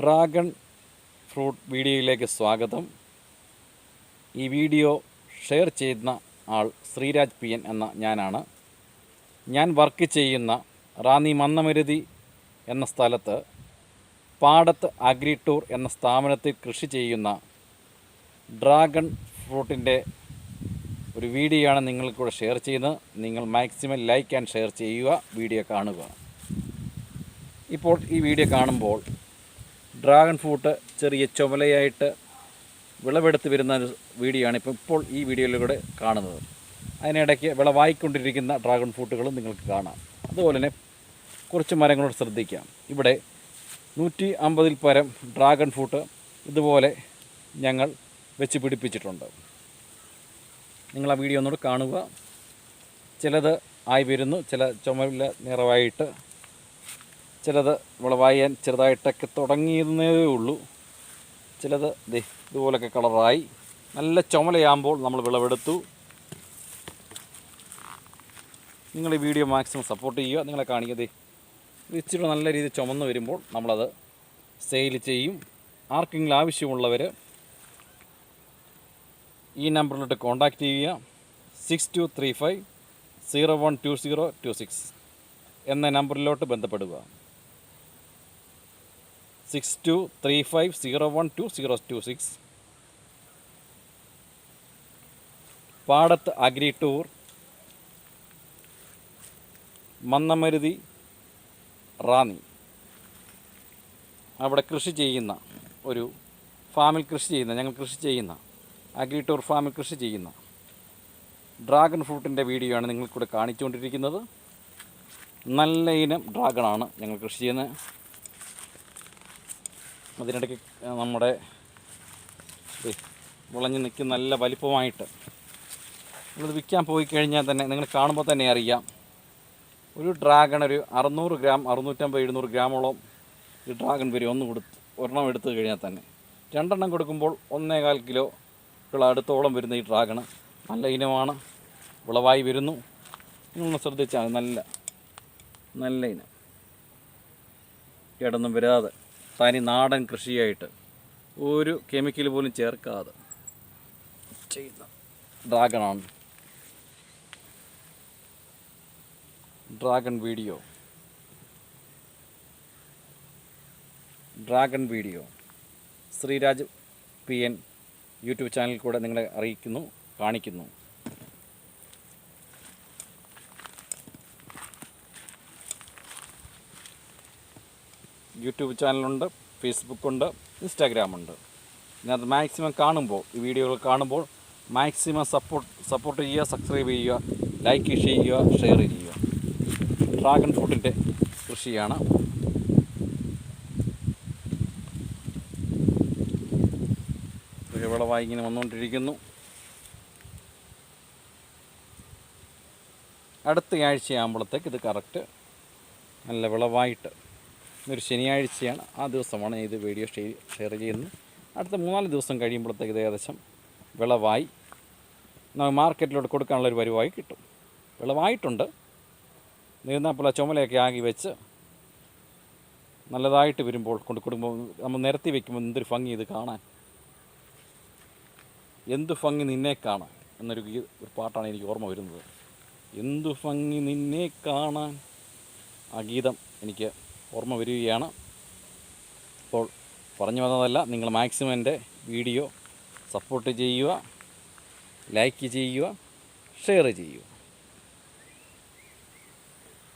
Dragon fruit വീഡിയോയിലേക്ക് സ്വാഗതം. ഈ വീഡിയോ ഷെയർ ചെയ്യുന്ന ആൾ ശ്രീരാജ് പി എൻ എന്ന ഞാനാണ്. ഞാൻ വർക്ക് ചെയ്യുന്ന റാന്നി മന്നമരുതി എന്ന സ്ഥലത്ത് പാടത്ത് അഗ്രി ടൂർ എന്ന സ്ഥാപനത്തിൽ കൃഷി ചെയ്യുന്ന ഡ്രാഗൺ ഫ്രൂട്ടിന്റെ ഒരു വീഡിയോയാണ് നിങ്ങൾക്കൂടെ ഷെയർ ചെയ്യുന്നത്. നിങ്ങൾ മാക്സിമം ലൈക്ക് ആൻഡ് ഷെയർ ചെയ്യുക വീഡിയോ കാണുക. ഇപ്പോൾ ഈ വീഡിയോ കാണുമ്പോൾ ഡ്രാഗൺ ഫ്രൂട്ട് ചെറിയ ചുമലയായിട്ട് വിളവെടുത്ത് വരുന്ന ഒരു വീഡിയോ ആണ് ഇപ്പോൾ ഇപ്പോൾ ഈ വീഡിയോയിലൂടെ കാണുന്നത്. അതിനിടയ്ക്ക് വിളവായിക്കൊണ്ടിരിക്കുന്ന ഡ്രാഗൺ ഫ്രൂട്ടുകളും നിങ്ങൾക്ക് കാണാം. അതുപോലെ തന്നെ കുറച്ച് മരങ്ങളോട് ശ്രദ്ധിക്കാം. ഇവിടെ നൂറ്റി അമ്പതിൽ പരം ഡ്രാഗൺ ഫ്രൂട്ട് ഇതുപോലെ ഞങ്ങൾ വെച്ച് പിടിപ്പിച്ചിട്ടുണ്ട്. നിങ്ങൾ ആ വീഡിയോ ഒന്നുകൂടെ കാണുക. ചിലത് ആയി വരുന്നു ചില ചുമല നിറവായിട്ട് ചിലത് വിളവായാൻ ചെറുതായിട്ടൊക്കെ തുടങ്ങിയിരുന്നേ ഉള്ളൂ. ചിലത് ദേ ഇതുപോലൊക്കെ കളറായി. നല്ല ചുമലയാകുമ്പോൾ നമ്മൾ വിളവെടുത്തു. നിങ്ങൾ ഈ വീഡിയോ മാക്സിമം സപ്പോർട്ട് ചെയ്യുക. നിങ്ങളെ കാണിക്കുക ദേ ഇച്ചിരി നല്ല രീതിയിൽ ചുമന്ന് വരുമ്പോൾ നമ്മളത് സെയിൽ ചെയ്യും. ആർക്കെങ്കിലും ആവശ്യമുള്ളവർ ഈ നമ്പറിലോട്ട് കോൺടാക്റ്റ് ചെയ്യുക. Six two three five zero one two zero two six എന്ന നമ്പറിലോട്ട് ബന്ധപ്പെടുക. Six two three five zero one two zero two six പാടത്ത് അഗ്രി ടൂർ. മന്നമരുതി റാന്നി. അവിടെ കൃഷി ചെയ്യുന്ന ഒരു ഫാമിൽ കൃഷി ചെയ്യുന്ന ഞങ്ങൾ കൃഷി ചെയ്യുന്ന അഗ്രി ടൂർ ഫാമിൽ കൃഷി ചെയ്യുന്ന ഡ്രാഗൺ ഫ്രൂട്ടിന്റെ വീഡിയോ ആണ് നിങ്ങൾക്കൂടെ കാണിച്ചുകൊണ്ടിരിക്കുന്നത്. നല്ല ഇനം ഡ്രാഗണാണ് ഞങ്ങൾ കൃഷി ചെയ്യുന്നത്. അതിനിടയ്ക്ക് നമ്മുടെ വിളഞ്ഞ് നിൽക്കുന്ന നല്ല വലിപ്പമായിട്ട് നിങ്ങളിത് വിൽക്കാൻ പോയി കഴിഞ്ഞാൽ തന്നെ നിങ്ങൾ കാണുമ്പോൾ തന്നെ അറിയാം. ഒരു ഡ്രാഗൺ ഒരു അറുന്നൂറ് ഗ്രാം അറുന്നൂറ്റമ്പത് എഴുന്നൂറ് ഗ്രാമോളം ഈ ഡ്രാഗൺ വരും ഒന്ന് കൊടുത്ത് ഒരെണ്ണം എടുത്ത് കഴിഞ്ഞാൽ തന്നെ. രണ്ടെണ്ണം കൊടുക്കുമ്പോൾ ഒന്നേകാൽ കിലോ അടുത്തോളം വരുന്ന ഈ ഡ്രാഗണ് നല്ല ഇനമാണ്. വിളവായി വരുന്നു. നിങ്ങളൊന്ന് ശ്രദ്ധിച്ചാൽ. നല്ല നല്ല ഇനം. കേടൊന്നും വരാതെ. തനി നാടൻ കൃഷിയായിട്ട് ഒരു കെമിക്കൽ പോലും ചേർക്കാതെ ചെയ്യുന്ന ഡ്രാഗണാണ് dragon video dragon video Sreeraj P N YouTube ചാനലിൽ കൂടെ നിങ്ങളെ അറിയിക്കുന്നു കാണിക്കുന്നു. യൂട്യൂബ് ചാനലുണ്ട് ഫേസ്ബുക്കുണ്ട് ഇൻസ്റ്റാഗ്രാമുണ്ട്. ഇതിനകത്ത് മാക്സിമം കാണുമ്പോൾ ഈ വീഡിയോകൾ കാണുമ്പോൾ മാക്സിമം സപ്പോർട്ട് സപ്പോർട്ട് ചെയ്യുക സബ്സ്ക്രൈബ് ചെയ്യുക ലൈക്ക് ചെയ്യുക ഷെയർ ചെയ്യുക. ഡ്രാഗൺ ഫ്രൂട്ടിന്റെ കൃഷിയാണ്. വിളവായി ഇങ്ങനെ വന്നുകൊണ്ടിരിക്കുന്നു. അടുത്ത ആഴ്ചയാകുമ്പോഴത്തേക്ക് ഇത് കറക്റ്റ് നല്ല വിളവായിട്ട് ഇന്നൊരു ശനിയാഴ്ചയാണ് ആ ദിവസമാണ് ഇത് വീഡിയോ ഷെയർ ചെയ്യുന്നത്. അടുത്ത മൂന്നാൽ ദിവസം കഴിയുമ്പോഴത്തേക്ക് ഏകദേശം വിളവായി. നമുക്ക് മാർക്കറ്റിലോട്ട് കൊടുക്കാനുള്ള ഒരു വരുവായി കിട്ടും. വിളവായിട്ടുണ്ട്. നീർന്നാപ്പോൾ പോലെ ചുമലയൊക്കെ ആകി വെച്ച് നല്ലതായിട്ട് വരുമ്പോൾ കൊണ്ട് കൊടുക്കുമ്പോൾ നമ്മൾ നിരത്തി വെക്കുമ്പോൾ എന്തൊരു ഭംഗി ഇത് കാണാൻ. എന്തു ഭംഗി നിന്നെ കാണാൻ എന്നൊരു ഒരു പാട്ടാണ് എനിക്ക് ഓർമ്മ വരുന്നത്. എന്തു ഭംഗി നിന്നെ കാണാൻ ആ ഗീതം എനിക്ക് ഓർമ്മ വരികയാണ്. അപ്പോൾ പറഞ്ഞു വന്നതല്ല നിങ്ങൾ മാക്സിമം എന്റെ വീഡിയോ സപ്പോർട്ട് ചെയ്യുക ലൈക്ക് ചെയ്യുക ഷെയർ ചെയ്യുക.